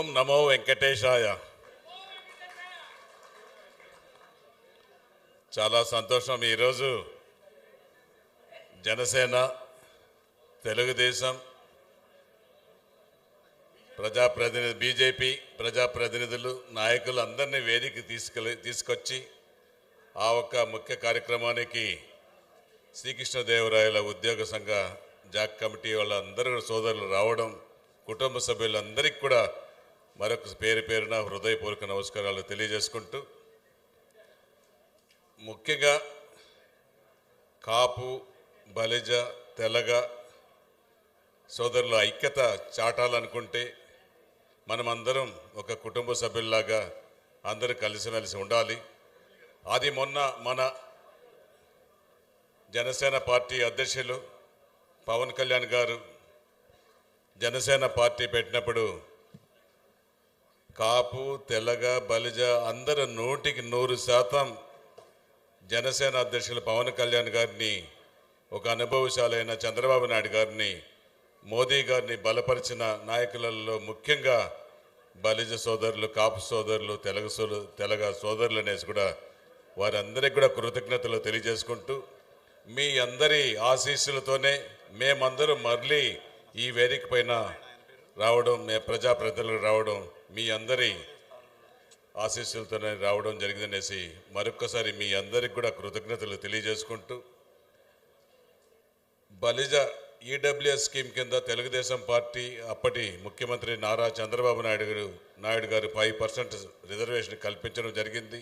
ఓం నమో వెంకటేశాయ. చాలా సంతోషం ఈరోజు. జనసేన తెలుగుదేశం ప్రజాప్రతినిధి బీజేపీ ప్రజాప్రతినిధులు నాయకులు అందరినీ వేదిక తీసుకెళ్ళి తీసుకొచ్చి ఆ ఒక్క ముఖ్య కార్యక్రమానికి శ్రీకృష్ణదేవరాయల ఉద్యోగ సంఘ జాక్ కమిటీ వాళ్ళందరూ సోదరులు రావడం కుటుంబ సభ్యులందరికీ కూడా మరొక పేరు పేరున హృదయపూర్వక నమస్కారాలు తెలియజేసుకుంటూ ముఖ్యంగా కాపు బలిజ తెలగ సోదరుల ఐక్యత చాటాలనుకుంటే మనమందరం ఒక కుటుంబ సభ్యుల్లాగా అందరూ కలిసిమెలిసి ఉండాలి. అది మొన్న మన జనసేన పార్టీ అధ్యక్షులు పవన్ కళ్యాణ్ గారు జనసేన పార్టీ పెట్టినప్పుడు కాపు తెల్లగ బలిజ అందరి నూటికి నూరు శాతం జనసేన అధ్యక్షులు పవన్ కళ్యాణ్ గారిని ఒక అనుభవశాలైన చంద్రబాబు నాయుడు గారిని మోదీ గారిని బలపరిచిన నాయకులలో ముఖ్యంగా బలిజ సోదరులు కాపు సోదరులు తెలగ సో తెలగ సోదరులు అనేసి కూడా వారందరికీ కూడా కృతజ్ఞతలు తెలియజేసుకుంటూ మీ అందరి ఆశీస్సులతోనే మేమందరం మళ్ళీ ఈ వేదిక పైన రావడం మే ప్రజాప్రతినిధులు రావడం మీ అందరి ఆశీస్సులతోనే రావడం జరిగిందనేసి మరొక్కసారి మీ అందరికి కూడా కృతజ్ఞతలు తెలియజేసుకుంటూ బలిజ ఈడబ్ల్యూఎస్ స్కీమ్ కింద తెలుగుదేశం పార్టీ అప్పటి ముఖ్యమంత్రి నారా చంద్రబాబు నాయుడు గారు నాయుడు గారు ఫైవ్ పర్సెంట్ రిజర్వేషన్ కల్పించడం జరిగింది.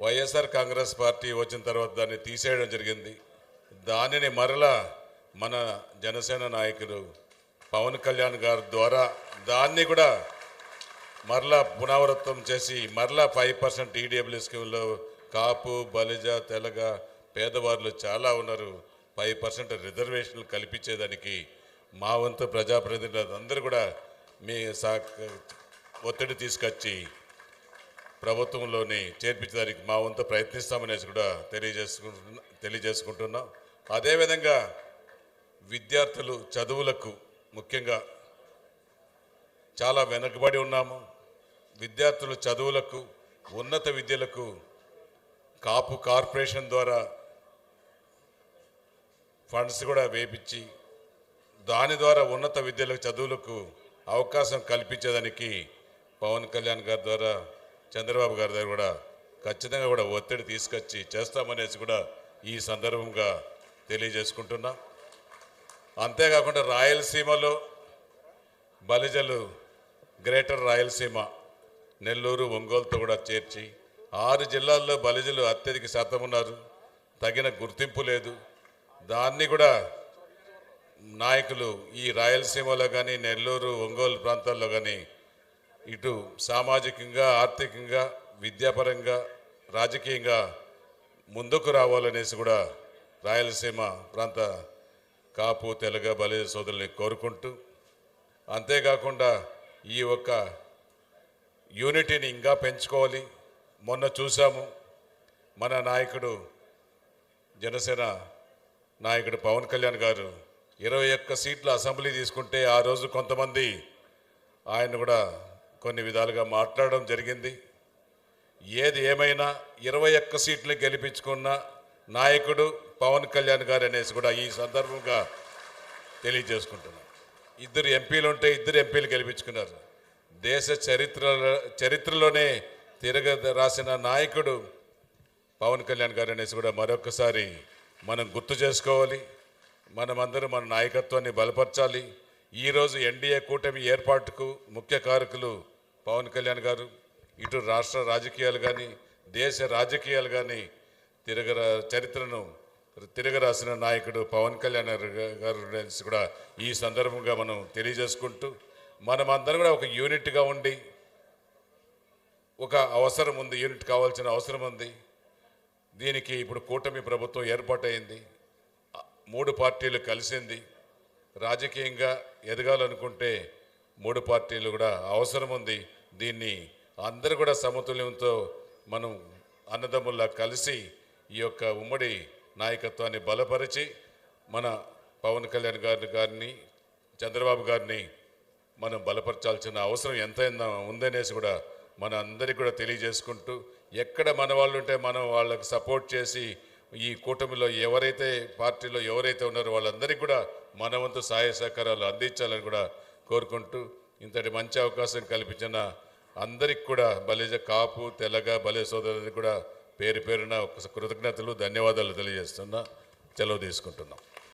వైఎస్ఆర్ కాంగ్రెస్ పార్టీ వచ్చిన తర్వాత దాన్ని తీసేయడం జరిగింది. దానిని మరలా మన జనసేన నాయకులు పవన్ కళ్యాణ్ గారి ద్వారా దాన్ని కూడా మరలా పునరావృతం చేసి మరలా ఫైవ్ పర్సెంట్ ఈడబ్ల్యూ స్కీమ్లో కాపు బలిజ తెలగ పేదవాళ్ళు చాలా ఉన్నారు. ఫైవ్ పర్సెంట్ రిజర్వేషన్లు కల్పించేదానికి మా వంతు ప్రజాప్రతినిధులు అందరూ కూడా మీ సా ఒత్తిడి తీసుకొచ్చి ప్రభుత్వంలోని చేర్పించడానికి మా వంతు ప్రయత్నిస్తామనేసి కూడా తెలియజేసుకుంటున్నా తెలియజేసుకుంటున్నాం. అదేవిధంగా విద్యార్థులు చదువులకు ముఖ్యంగా చాలా వెనుకబడి ఉన్నాము. విద్యార్థులు చదువులకు ఉన్నత విద్యలకు కాపు కార్పొరేషన్ ద్వారా ఫండ్స్ కూడా వేపించి దాని ద్వారా ఉన్నత విద్యలకు చదువులకు అవకాశం కల్పించేదానికి పవన్ కళ్యాణ్ గారి ద్వారా చంద్రబాబు గారి దగ్గర కూడా ఖచ్చితంగా కూడా ఒత్తిడి తీసుకొచ్చి చేస్తామనేసి కూడా ఈ సందర్భంగా తెలియజేసుకుంటున్నా. అంతేకాకుండా రాయలసీమలో బలిజలు గ్రేటర్ రాయలసీమ నెల్లూరు ఒంగోలుతో కూడా చేర్చి ఆరు జిల్లాల్లో బలిజలు అత్యధిక శాతం ఉన్నారు. తగిన గుర్తింపు లేదు. దాన్ని కూడా నాయకులు ఈ రాయలసీమలో కానీ నెల్లూరు ఒంగోలు ప్రాంతాల్లో కానీ ఇటు సామాజికంగా ఆర్థికంగా విద్యాపరంగా రాజకీయంగా ముందుకు రావాలనేసి కూడా రాయలసీమ ప్రాంత కాపు తెలగ బలి సోదరుల్ని కోరుకుంటూ అంతేకాకుండా ఈ ఒక్క యూనిటీని ఇంకా పెంచుకోవాలి. మొన్న చూసాము మన నాయకుడు జనసేన నాయకుడు పవన్ కళ్యాణ్ గారు ఇరవై ఒక్క సీట్ల అసెంబ్లీ తీసుకుంటే ఆ రోజు కొంతమంది ఆయన కూడా కొన్ని విధాలుగా మాట్లాడడం జరిగింది. ఏది ఏమైనా ఇరవై ఒక్క సీట్లు గెలిపించుకున్న నాయకుడు పవన్ కళ్యాణ్ గారు అనేసి కూడా ఈ సందర్భంగా తెలియజేసుకుంటున్నాను. ఇద్దరు ఎంపీలు ఉంటే ఇద్దరు ఎంపీలు గెలిపించుకున్నారు. దేశ చరిత్ర చరిత్రలోనే తిరగ రాసిన నాయకుడు పవన్ కళ్యాణ్ గారు అనేసి కూడా మరొకసారి మనం గుర్తు చేసుకోవాలి. మనమందరూ మన నాయకత్వాన్ని బలపరచాలి. ఈరోజు ఎన్డీఏ కూటమి ఏర్పాటుకు ముఖ్య కారకులు పవన్ కళ్యాణ్ గారు ఇటు రాష్ట్ర రాజకీయాలు కానీ దేశ రాజకీయాలు కానీ తిరగ చరిత్రను తిరగరాసిన నాయకుడు పవన్ కళ్యాణ్ గారు కూడా ఈ సందర్భంగా మనం తెలియజేసుకుంటూ మనమందరం కూడా ఒక యూనిట్గా ఉండి ఒక అవసరం ఉంది యూనిట్ కావాల్సిన అవసరం ఉంది. దీనికి ఇప్పుడు కూటమి ప్రభుత్వం ఏర్పాటైంది. మూడు పార్టీలు కలిసింది. రాజకీయంగా ఎదగాలనుకుంటే మూడు పార్టీలు కూడా అవసరం ఉంది. దీన్ని అందరూ కూడా సమతుల్యంతో మనం అన్నదమ్ముల్లా కలిసి ఈ యొక్క ఉమ్మడి నాయకత్వాన్ని బలపరిచి మన పవన్ కళ్యాణ్ గారి గారిని చంద్రబాబు గారిని మనం బలపరచాల్సిన అవసరం ఎంతైనా ఉందనేసి కూడా మన అందరికీ కూడా తెలియజేసుకుంటూ ఎక్కడ మన వాళ్ళు ఉంటే మనం వాళ్ళకి సపోర్ట్ చేసి ఈ కూటమిలో ఎవరైతే పార్టీలో ఎవరైతే ఉన్నారో వాళ్ళందరికీ కూడా మన వంతు సహాయ సహకారాలు అందించాలని కూడా కోరుకుంటూ ఇంతటి మంచి అవకాశం కల్పించిన అందరికి కూడా బలేజ కాపు తెలగ బలే సోదరులకు కూడా పేరు పేరున ఒక కృతజ్ఞతలు ధన్యవాదాలు తెలియజేస్తున్నా. సెలవు తీసుకుంటున్నాం.